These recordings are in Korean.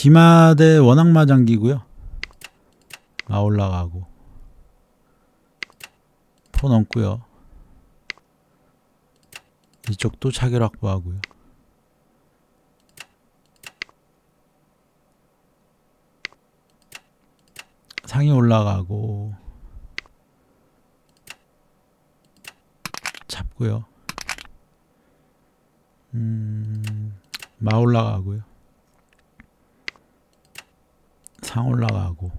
디마대 원악마 장기고요. 마 올라가고 포 넘고요. 이쪽도 차결 확보하고요. 상이 올라가고 잡고요. 음, 마 올라가고요. 상 올라가고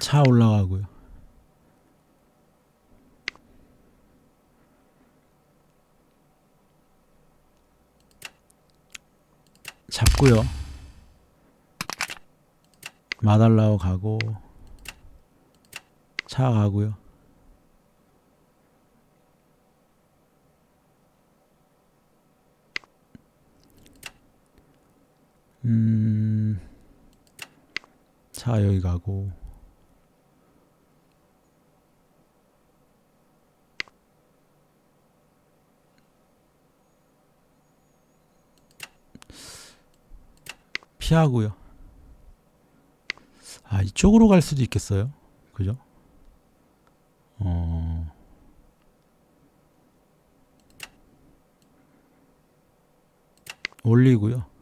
차 올라가고요. 잡고요. 마달라고 가고 차 가고요. 음, 차 여기 가고 피하고요. 아 이쪽으로 갈 수도 있겠어요. 그죠? 어. 올리고요.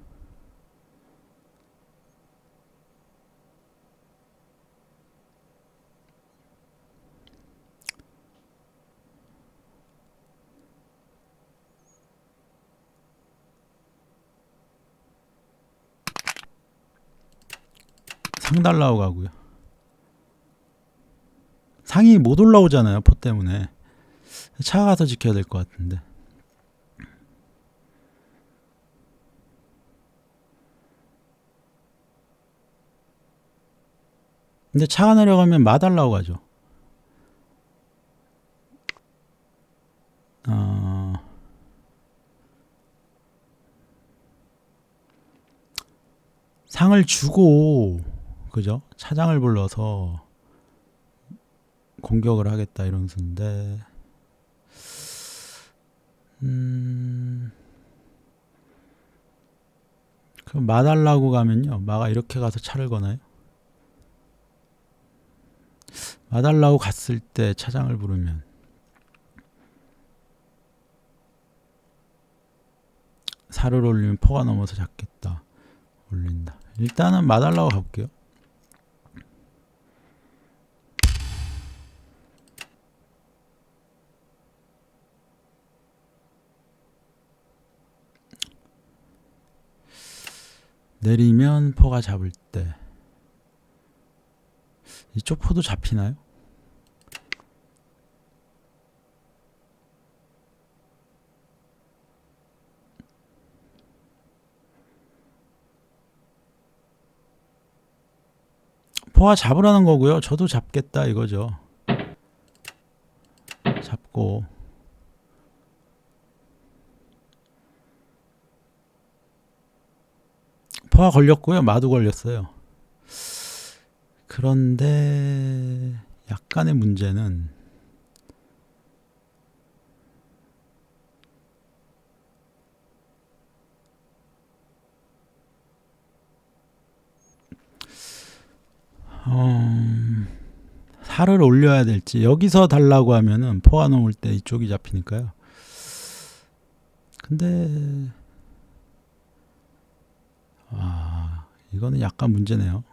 상 달라고 가고요. 상이 못 올라오잖아요. 포 때문에. 차 가서 지켜야 될 것 같은데. 근데 차가 내려가면 마 달라고 가죠. 어... 상을 주고 그죠? 차장을 불러서 공격을 하겠다 이런 수인데 음 그럼 마 달라고 가면요 마가 이렇게 가서 차를 거나요? 마 달라고 갔을 때 차장을 부르면 살을 올리면 포가 넘어서 잡겠다 올린다 일단은 마 달라고 가볼게요 내리면 포가 잡을 때 이쪽 포도 잡히나요? 포화 잡으라는 거고요. 저도 잡겠다 이거죠. 잡고 포화 걸렸고요. 마도 걸렸어요. 그런데 약간의 문제는 어, 살을 올려야 될지 여기서 달라고 하면은 포화 놓을 때 이쪽이 잡히니까요. 근데 아 이거는 약간 문제네요.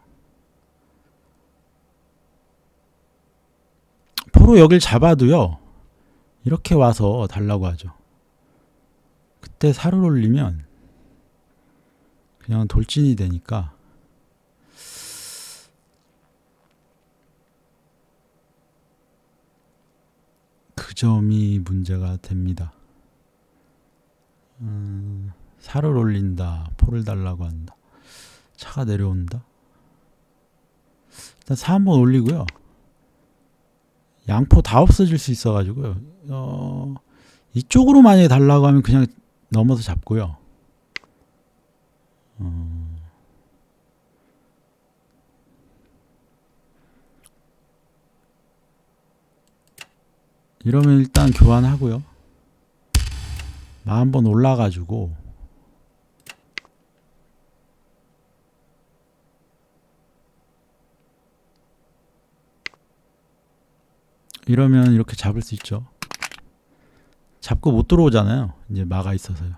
포로 여길 잡아도요. 이렇게 와서 달라고 하죠. 그때 살을 올리면 그냥 돌진이 되니까 그 점이 문제가 됩니다. 음, 살을 올린다, 포를 달라고 한다. 차가 내려온다. 일단 사 한번 올리고요. 양포 다 없어질 수 있어가지고요. 어, 이쪽으로 만약에 달라고 하면 그냥 넘어서 잡고요. 어, 이러면 일단 교환하고요. 마 한번 올라가지고 이러면 이렇게 잡을 수 있죠. 잡고 못 들어오잖아요. 이제 마가 있어서요.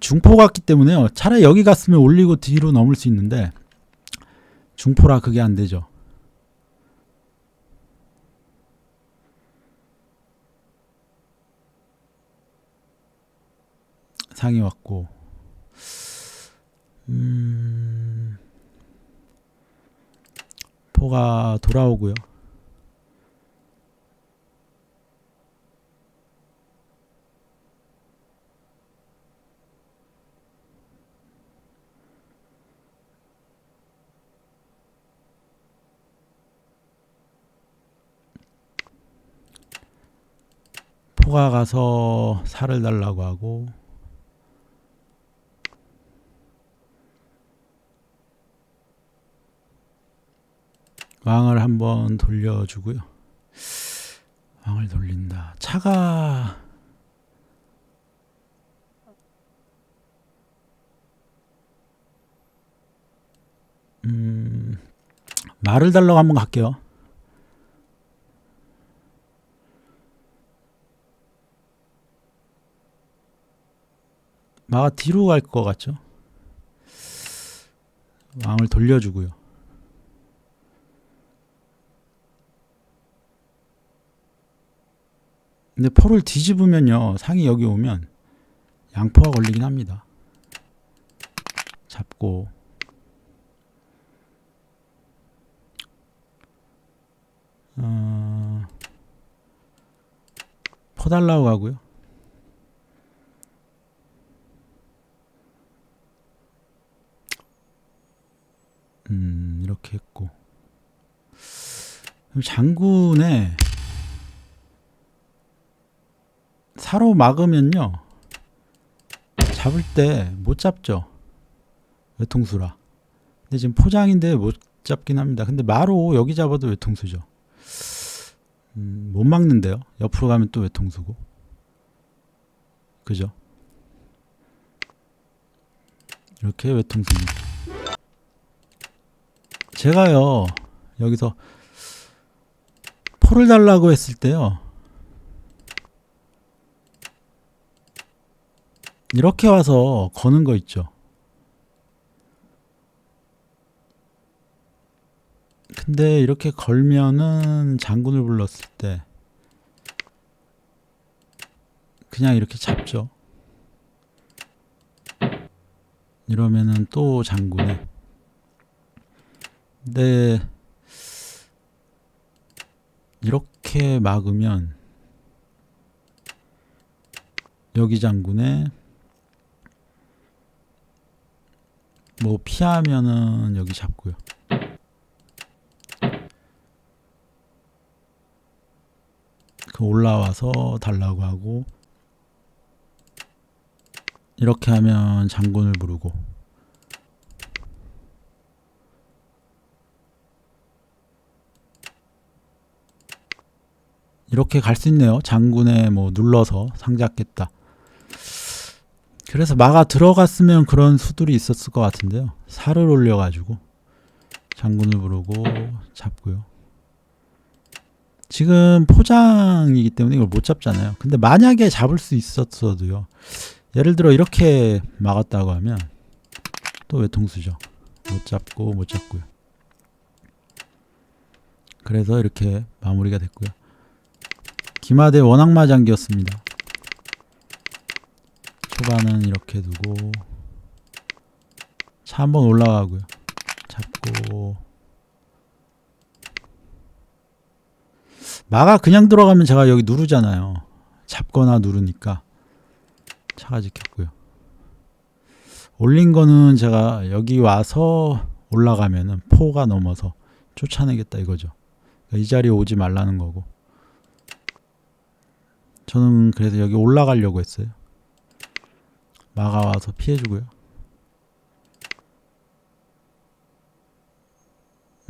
중포 같기 때문에요. 차라리 여기 갔으면 올리고 뒤로 넘을 수 있는데 중포라 그게 안 되죠. 상이 왔고 음, 포가 돌아오고요. 포가 가서 살을 달라고 하고 왕을 한번 돌려주고요. 왕을 돌린다. 차가 음 말을 달라고 한번 갈게요. 마가 뒤로 갈 것 같죠? 왕을 돌려주고요. 근데 포를 뒤집으면요. 상이 여기 오면 양포가 걸리긴 합니다. 잡고. 어, 포 달라고 하고요. 음 이렇게 했고. 장군의 사로 막으면요. 잡을 때 못 잡죠. 외통수라. 근데 지금 포장인데 못 잡긴 합니다. 근데 마로 여기 잡아도 외통수죠. 음, 못 막는데요. 옆으로 가면 또 외통수고. 그죠? 이렇게 외통수입니다. 제가요 여기서 포를 달라고 했을 때요 이렇게 와서 거는 거 있죠. 근데 이렇게 걸면은 장군을 불렀을 때 그냥 이렇게 잡죠. 이러면은 또 장군에 근데 이렇게 막으면 여기 장군에 뭐 피하면은 여기 잡고요. 그 올라와서 달라고 하고 이렇게 하면 장군을 부르고 이렇게 갈 수 있네요. 장군에 뭐 눌러서 상잡겠다. 그래서 마가 들어갔으면 그런 수들이 있었을 것 같은데요. 살을 올려가지고 장군을 부르고 잡고요. 지금 포장이기 때문에 이걸 못 잡잖아요. 근데 만약에 잡을 수 있었어도요. 예를 들어 이렇게 막았다고 하면 또 외통수죠. 못 잡고 못 잡고요. 그래서 이렇게 마무리가 됐고요. 기마대 원악마장기였습니다. 초반은 이렇게 두고 차 한번 올라가고요. 잡고 마가 그냥 들어가면 제가 여기 누르잖아요. 잡거나 누르니까 차가 지켰고요. 올린 거는 제가 여기 와서 올라가면은 포가 넘어서 쫓아내겠다 이거죠. 그러니까 이 자리에 오지 말라는 거고. 저는 그래서 여기 올라가려고 했어요. 막아와서 피해주고요.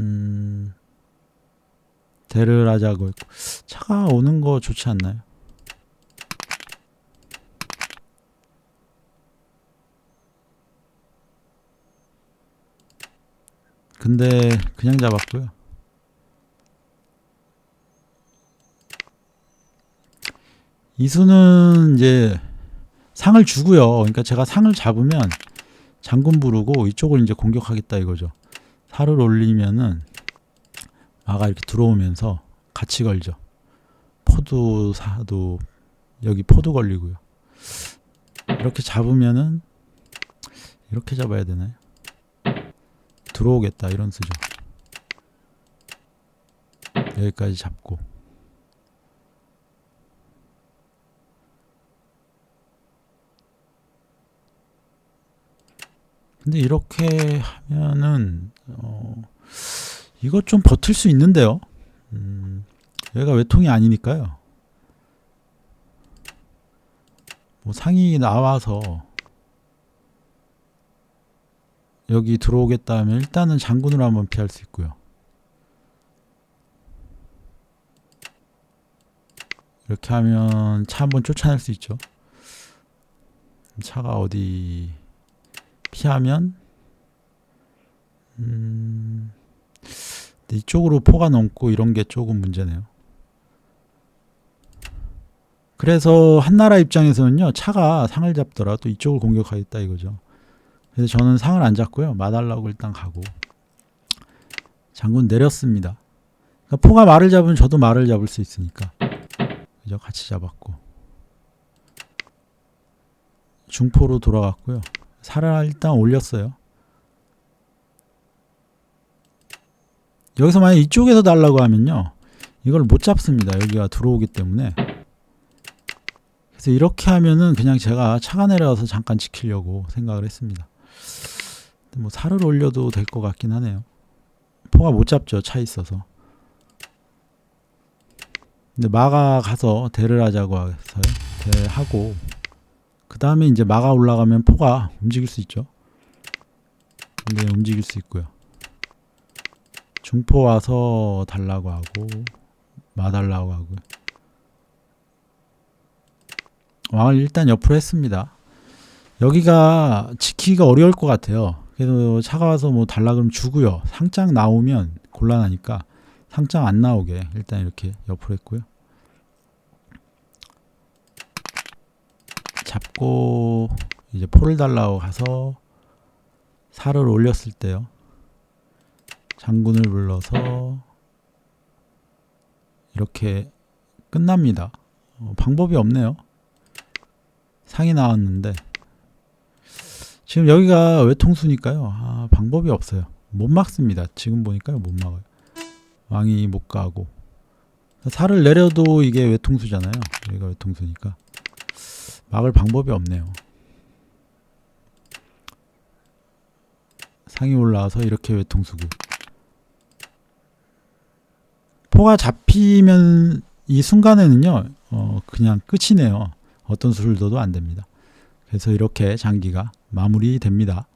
음, 데르라자고 있고 차가 오는 거 좋지 않나요? 근데 그냥 잡았고요. 이수는 이제 상을 주고요. 그러니까 제가 상을 잡으면 장군 부르고 이쪽을 이제 공격하겠다 이거죠. 살을 올리면은 마가 이렇게 들어오면서 같이 걸죠. 포도 사도 여기 포도 걸리고요. 이렇게 잡으면은 이렇게 잡아야 되나요? 들어오겠다 이런 수죠. 여기까지 잡고 근데 이렇게 하면은 어 이것 좀 버틸 수 있는데요. 음, 얘가 외통이 아니니까요. 뭐 상이 나와서 여기 들어오겠다 하면 일단은 장군으로 한번 피할 수 있고요. 이렇게 하면 차 한번 쫓아낼 수 있죠. 차가 어디 피하면 음, 이쪽으로 포가 넘고 이런 게 조금 문제네요. 그래서 한나라 입장에서는요 차가 상을 잡더라도 이쪽을 공격하겠다 이거죠. 그래서 저는 상을 안 잡고요 마달라고 일단 가고 장군 내렸습니다. 그러니까 포가 말을 잡으면 저도 말을 잡을 수 있으니까 그죠 같이 잡았고 중포로 돌아갔고요. 살을 일단 올렸어요. 여기서 만약 이쪽에서 달라고 하면요. 이걸 못 잡습니다. 여기가 들어오기 때문에. 그래서 이렇게 하면은 그냥 제가 차가 내려와서 잠깐 지키려고 생각을 했습니다. 뭐 살을 올려도 될 것 같긴 하네요. 포가 못 잡죠. 차 있어서. 근데 마가 가서 대를 하자고 해서요. 대하고 그 다음에 이제 마가 올라가면 포가 움직일 수 있죠. 네, 움직일 수 있고요. 중포 와서 달라고 하고 마 달라고 하고요. 왕을 일단 옆으로 했습니다. 여기가 지키기가 어려울 것 같아요. 그래서 차가 와서 뭐 달라 그러면 주고요. 상장 나오면 곤란하니까 상장 안 나오게 일단 이렇게 옆으로 했고요. 잡고 이제 포를 달라고 가서 살을 올렸을 때요. 장군을 불러서 이렇게 끝납니다. 어, 방법이 없네요. 상이 나왔는데 지금 여기가 외통수니까요. 아, 방법이 없어요. 못 막습니다. 지금 보니까요. 못 막아요. 왕이 못 가고 살을 내려도 이게 외통수잖아요. 여기가 외통수니까 막을 방법이 없네요. 상이 올라와서 이렇게 외통수고 포가 잡히면 이 순간에는요 어 그냥 끝이네요. 어떤 수를 둬도 안 됩니다. 그래서 이렇게 장기가 마무리됩니다